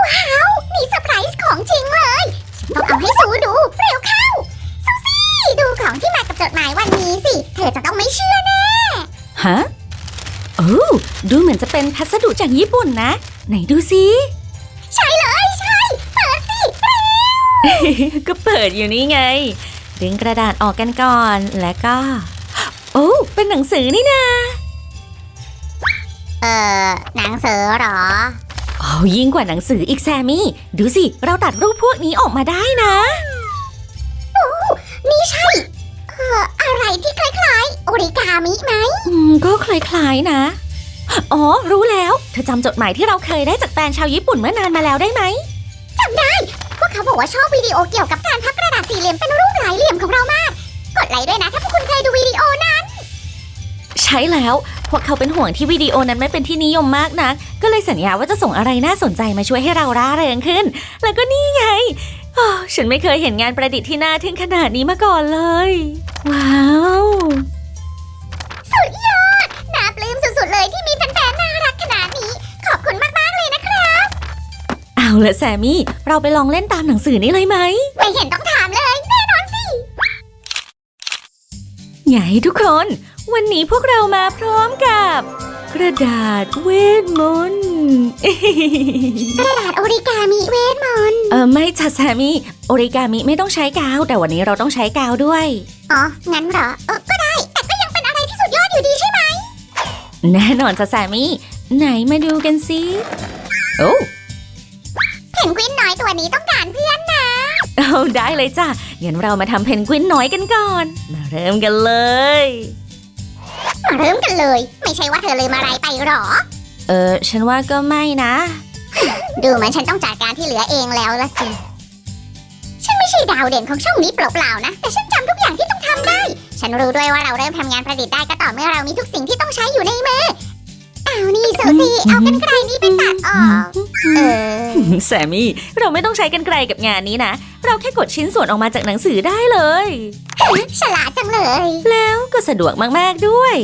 ว้าว มีเซอร์ไพรส์ของจริงเลยฉันต้องเอาให้ซูดู เร็วเข้า ซูซี่ ดูของที่มากับจดหมายวันนี้สิ เธอจะต้องไม่เชื่อแน่ ฮะโอ้ดูเหมือนจะเป็นพัสดุจากญี่ปุ่นนะ ไหนดูสิใช่เลย ใช่ เปิดสิก็เปิดอยู่นี่ไง ดึงกระดาษออกกันก่อนแล้วก็ โอ้เป็นหนังสือนี่นะ เออหนังสือเหรอ โอ้ยิ่งกว่าหนังสืออีกแซมมี่ ดูสิ เราตัดรูปพวกนี้ออกมาได้นะ นี่ใช่ เอออะไรที่คล้ายๆโอริกามิไหม อืม ก็คล้ายๆนะ อ๋อ รู้แล้ว เธอจำจดหมายที่เราเคยได้จากแฟนชาวญี่ปุ่นเมื่อนานมาแล้วได้ไหม พวกเขาบอกว่าชอบวิดีโอเกี่ยวกับการพับกระดาษสี่เหลี่ยมเป็นรูปหลายเหลี่ยมของเรามาก กดไลค์ด้วยนะ ถ้าพวกคุณเคยดูวิดีโอนะใช่แล้ว พวกเขาเป็นห่วงที่วิดีโอนั้นไม่เป็นที่นิยมมากนัก ก็เลยสัญญาว่าจะส่งอะไรน่าสนใจมาช่วยให้เราร่าเริงขึ้น แล้วก็นี่ไงอ้าวฉันไม่เคยเห็นงานประดิษฐ์ที่น่าทึ่งขนาดนี้มาก่อนเลย ว้าว สุดยอด น่าปลื้มสุดๆเลยที่มีแฟนๆ น่ารักขนาดนี้ ขอบคุณมากๆเลยนะครับ เอาละแซมมี่ เราไปลองเล่นตามหนังสือนี้เลยไหม ไม่เห็นต้องถามเลย แน่นอนสิไงทุกคน วันนี้พวกเรามาพร้อมกับ กระดาษเวทมนต์กระดาษโอริกามิเวทมนต์เออไม่จ้ะแซมมี่โอริกามิไม่ต้องใช้กาว แต่วันนี้เราต้องใช้กาวด้วย อ๋อ งั้นเหรอเออก็ได้ แต่ก็ยังเป็นอะไรที่สุดยอดอยู่ดีใช่ไหม แน่นอนจ้ะแซมมี่ไหนมาดูกันสิโอ้เพนกวินน้อยตัวนี้ต้องการเพื่อนเอาได้เลยจ้ะงั้นเรามาทำเพนกวินน้อยกันก่อน มาเริ่มกันเลยมา เริ่มกันเลย ไม่ใช่ว่าเธอลืมอะไรไปหรอ เออ ฉันว่าก็ไม่นะ ดูเหมือนฉันต้องจัดการที่เหลือเองแล้วละสิ ฉันไม่ใช่ดาวเด่นของช่องนี้เปล่าๆนะ แต่ฉันจำทุกอย่างที่ต้องทำได้ ฉันรู้ด้วยว่าเราเริ่มทำงานประดิษฐ์ได้ก็ต่อเมื่อเรามีทุกสิ่งที่ต้องใช้อยู่ในมือเอานี่ซูซี่เอากันไกลนี้ไปตัดออกเออ แซมมี่ เราไม่ต้องใช้กันไกลกับงานนี้นะ เราแค่กดชิ้นส่วนออกมาจากหนังสือได้เลย ฉลาดจังเลย แล้วก็สะดวกมากๆด้วย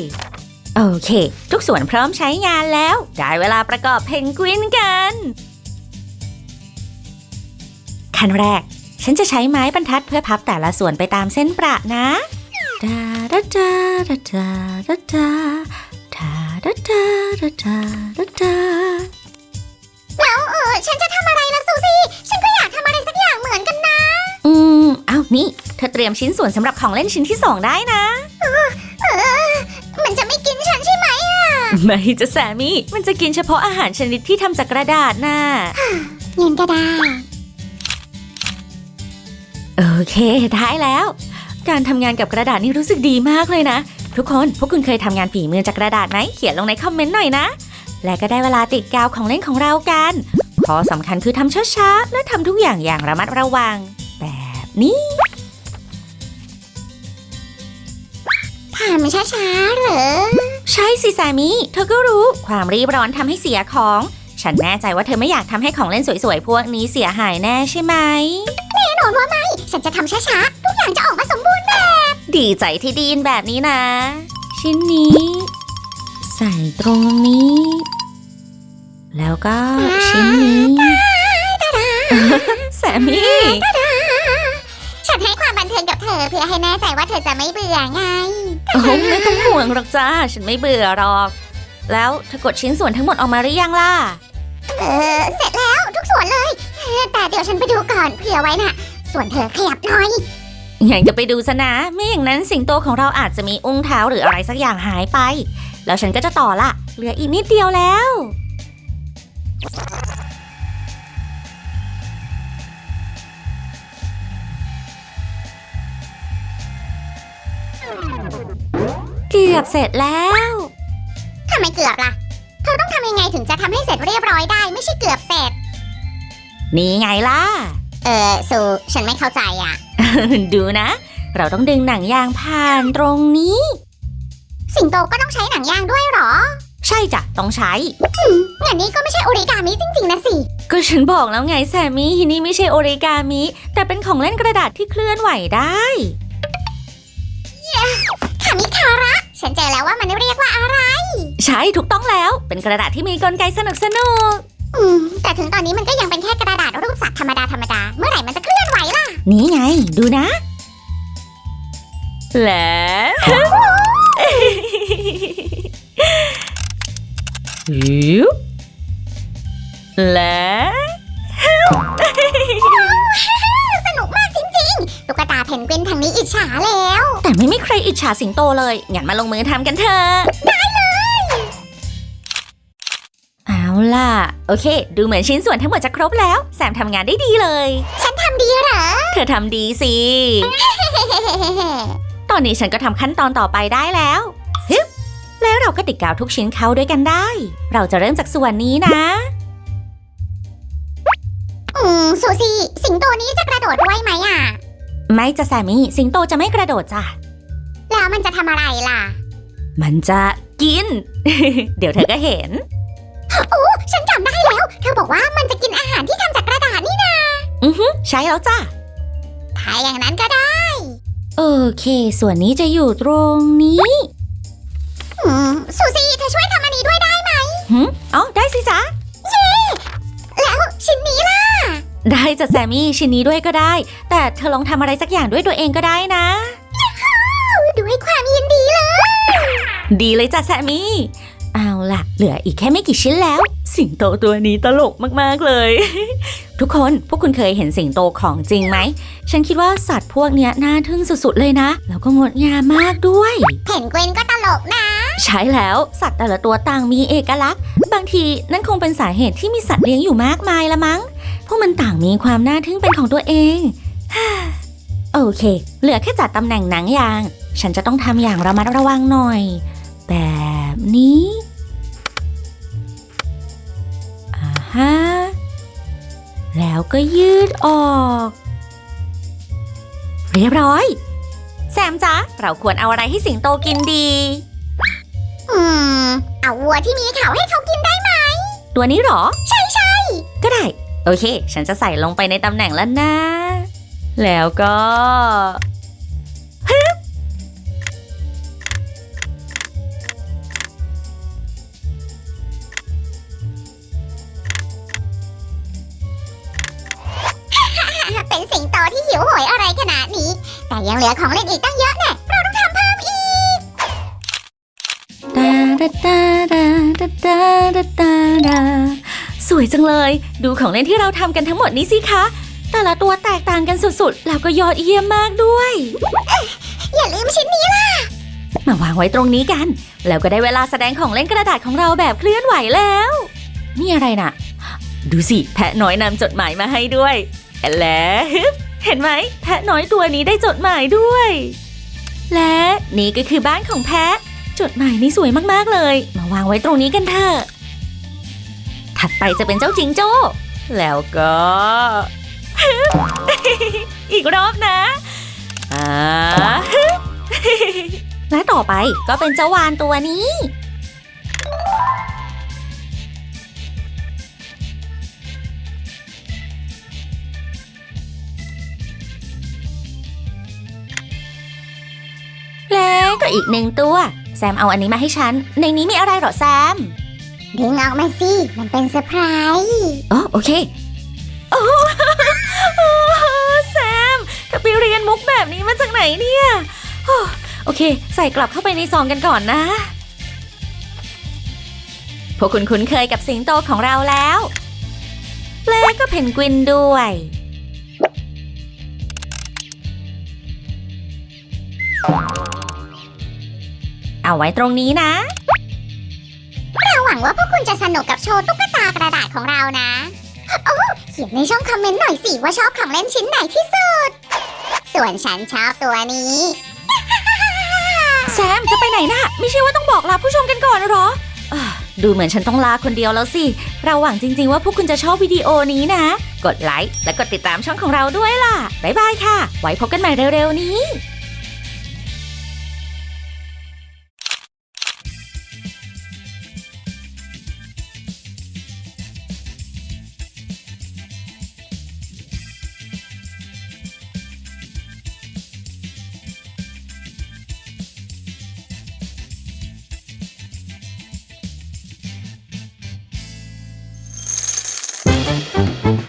โอเค ทุกส่วนพร้อมใช้งานแล้ว ได้เวลาประกอบเพนกวินกันขั้นแรก ฉันจะใช้ไม้บรรทัดเพื่อพับแต่ละส่วนไปตามเส้นประนะดาดาดาดาดาดาดาดาดาดาดาดาดาดาแล้วเออฉันจะทำอะไรล่ะซูซี่ ฉันก็อยากทำอะไรสักอย่างเหมือนกันนะ อืม นี่ เธอเตรียมชิ้นส่วนสำหรับของเล่นชิ้นที่สองได้นะ เออมันจะไม่กินฉันใช่ไหม ไม่จะแซมมี่ มันจะกินเฉพาะอาหารชนิดที่ทำจากกระดาษน่ะเงินก็ได้ โอเค ได้แล้ว การทำงานกับกระดาษนี่รู้สึกดีมากเลยนะ ทุกคนพวกคุณเคยทำงานฝีมือจากกระดาษไหม เขียนลงในคอมเมนต์หน่อยนะ และก็ได้เวลาติดกาวของเล่นของเรากัน ข้อสำคัญคือทำช้าๆและทำทุกอย่างอย่างระมัดระวัง แบบนี้ทำช้าๆเหรอ ใช่สิแซมมี่เธอก็รู้ความรีบร้อนทำให้เสียของ ฉันแน่ใจว่าเธอไม่อยากทำให้ของเล่นสวยๆ พวกนี้เสียหายแน่ใช่ไหม แน่นอนว่าไม่ ฉันจะทำช้าๆ ทุกอย่างจะออกมาสมบูรณ์ดีใจที่ไดีนแบบนี้นะ ชิ้นนี้ ใส่ตรงนี้ แล้วก็ชิ้นนี้แซมมี่ฉันให้ความ บันเทิงกับเธอเพื่อให้แน่ใจว่าเธอจะไม่เบื่อไง โอ้ไม่ต้องห่วงหรอกจ้า ฉันไม่เบื่อหรอก แล้วเธอกดชิ้นส่วนทั้งหมดออกมาหรือยังล่ะ เออ เสร็จแล้วทุกส่วนเลยเออแต่เดี๋ยวฉันไปดูก่อนเผื่อไว้น่ะ ส่วนเธอขยับหน่อยอย่างจะไปดูซะนะ ไม่อย่างนั้นสิงโตของเราอาจจะมีอุ้งเท้าหรืออะไรสักอย่างหายไป แล้วฉันก็จะต่อละ เหลืออีกนิดเดียวแล้ว กือบเสร็จแล้ว ทำไมเกือบล่ะ เธอต้องทำยังไงถึงจะทำให้เสร็จเรียบร้อยได้ไม่ใช่เกือบเสร็จ นี่ไงล่ะ เออสูฉันไม่เข้าใจอะ ดูนะ เราต้องดึงหนังยางผ่านตรงนี้ สิงโตก็ต้องใช้หนังยางด้วยเหรอใช่จ้ะต้องใช้ งานนี้ก็ไม่ใช่โอริกามิจริง ๆ นะสิ ก็ฉันบอกแล้วไงแซมมี่นี่ไม่ใช่โอริกามิแต่เป็นของเล่นกระดาษที่เคลื่อนไหวได้คามิคาระ ฉันเจอแล้วว่ามันเรียกว่าอะไร ใช่ถูกต้องแล้ว เป็นกระดาษที่มีกลไกสนุกสนุกอืม แต่ถึงตอนนี้มันก็ยังเป็นแค่กระดาษรูปสัตว์ธรรมดาธรรมดา เมื่อไหร่มันจะเคลื่อนไหวล่ะๆนี่ไง ดูนะ แล้วฮิวและ จฉาแล้ว แต่ไม่มีใครอิจฉาสิงโตเลย งั้นมาลงมือทำกันเถอะ ได้เลย เอาล่ะ โอเค ดูเหมือนชิ้นส่วนทั้งหมดจะครบแล้ว แซมทำงานได้ดีเลย ฉันทำดีเหรอ เธอทำดีสิ ตอนนี้ฉันก็ทำขั้นตอนต่อไปได้แล้วฮึบแล้วเราก็ติดกาวทุกชิ้นเข้าด้วยกันได้ เราจะเริ่มจากส่วนนี้นะ อืมซูซี่สิงโตนี้จะกระโดดด้วยไหมอะ ไม่จะแซมมี่สิงโตจะไม่กระโดดจ้ะ แล้วมันจะทำอะไรล่ะ มันจะกิน เดี๋ยวเธอก็เห็น โอ้ฉันจำได้แล้ว เธอบอกว่ามันจะกินอาหารที่ทำจากกระดาษนี่นะอือฮึใช่แล้วจ้ะ ถ้าอย่างนั้นก็ได้ โอเค ส่วนนี้จะอยู่ตรงนี้อืม ซูซี่เธอช่วยทำอันนี้ด้วยได้ไหมหืมอ๋อได้สิจ๊ะ ได้จ้ะแซมมี่ชิ้นนี้ด้วยก็ได้ แต่เธอลองทำอะไรสักอย่างด้วยตัวเองก็ได้นะ ด้วยความยินดีเลย ดีเลยจ้ะแซมมี่ เอาล่ะ เหลืออีกแค่ไม่กี่ชิ้นแล้ว สิงโตตัวนี้ตลกมากๆเลย ทุกคนพวกคุณเคยเห็นสิงโตของจริงไหม ฉันคิดว่าสัตว์พวกเนี้ยน่าทึ่งสุดๆเลยนะ แล้วก็งดงามมากด้วย เพนกวินก็ตลกนะ ใช่แล้วสัตว์แต่ละตัวต่างมีเอกลักษณ์ บางทีนั่นคงเป็นสาเหตุที่มีสัตว์เลี้ยงอยู่มากมายละมั้ง พวกมันต่างมีความน่าทึ่งเป็นของตัวเอง โอเค เหลือแค่จัดตำแหน่งหนังยาง ฉันจะต้องทำอย่างระมัดระวังหน่อย แบบนี้อ่าฮะแล้วก็ยืดออก เรียบร้อย แซมจ๊ะ เราควรเอาอะไรให้สิงโตกินดี อืม เอาวัวที่มีเขาให้เขากินได้ไหม ตัวนี้เหรอ ใช่ใช่ก็ได้ โอเค ฉันจะใส่ลงไปในตำแหน่งแล้วนะ แล้วก็ฮึบเป็นสิงโตที่หิวโหยอะไรขนาดนี้ แต่ยังเหลือของเล่นอีกตั้งเยอะแน่เราต้องทำเพิ่มอีกตาดาด สวยจังเลย ดูของเล่นที่เราทำกันทั้งหมดนี้สิคะ แต่ละตัวแตกต่างกันสุดๆ แล้วก็ยอดเยี่ยมมากด้วย อย่าลืมชิ้นนี้ล่ะ มาวางไว้ตรงนี้กัน แล้วก็ได้เวลาแสดงของเล่นกระดาษของเราแบบเคลื่อนไหวแล้ว นี่อะไรน่ะ ดูสิ แพะน้อยนำจดหมายมาให้ด้วยและฮึบเห็นไหม แพะน้อยตัวนี้ได้จดหมายด้วย และนี่ก็คือบ้านของแพะ จดหมายนี้สวยมากๆเลย มาวางไว้ตรงนี้กันเถอะ ถัดไปจะเป็นเจ้าจิงโจ้ แล้วก็ อีกรอบนะอ่าและต่อไปก็เป็นเจ้าวานตัวนี้ แล้วก็อีกหนึ่งตัว แซมเอาอันนี้มาให้ฉัน ในนี้มีอะไรหรอแซม ดึงออกมาสิ มันเป็นเซอร์ไพรส์อ๋อโอเค โอ้แซมเธอไปเรียนมุกแบบนี้มาจากไหนเนี่ย โอเค ใส่กลับเข้าไปในซองกันก่อนนะ พวกคุณคุ้นเคยกับสิงโตของเราแล้วและก็เพนกวินด้วย เอาไว้ตรงนี้นะ งว่าพวกคุณจะสนุกกับโชว์ตุ๊กตากระดาษของเรานะ โอ้เขียนในช่องคอมเมนต์หน่อยสิว่าชอบของเล่นชิ้นไหนที่สุด ส่วนฉันชอบตัวนี้ แซมจะไปไหนนะ่ะ ไม่ใช่ว่าต้องบอกลาผู้ชมกันก่อนหรออ่าดูเหมือนฉันต้องลาคนเดียวแล้วสิ เราหวังจริง ๆ ว่าพวกคุณจะชอบวิดีโอนี้นะ กดไลค์และกดติดตามช่องของเราด้วยล่ะ บ๊ายบายค่ะ ไว้พบกันใหม่เร็วๆนี้ Música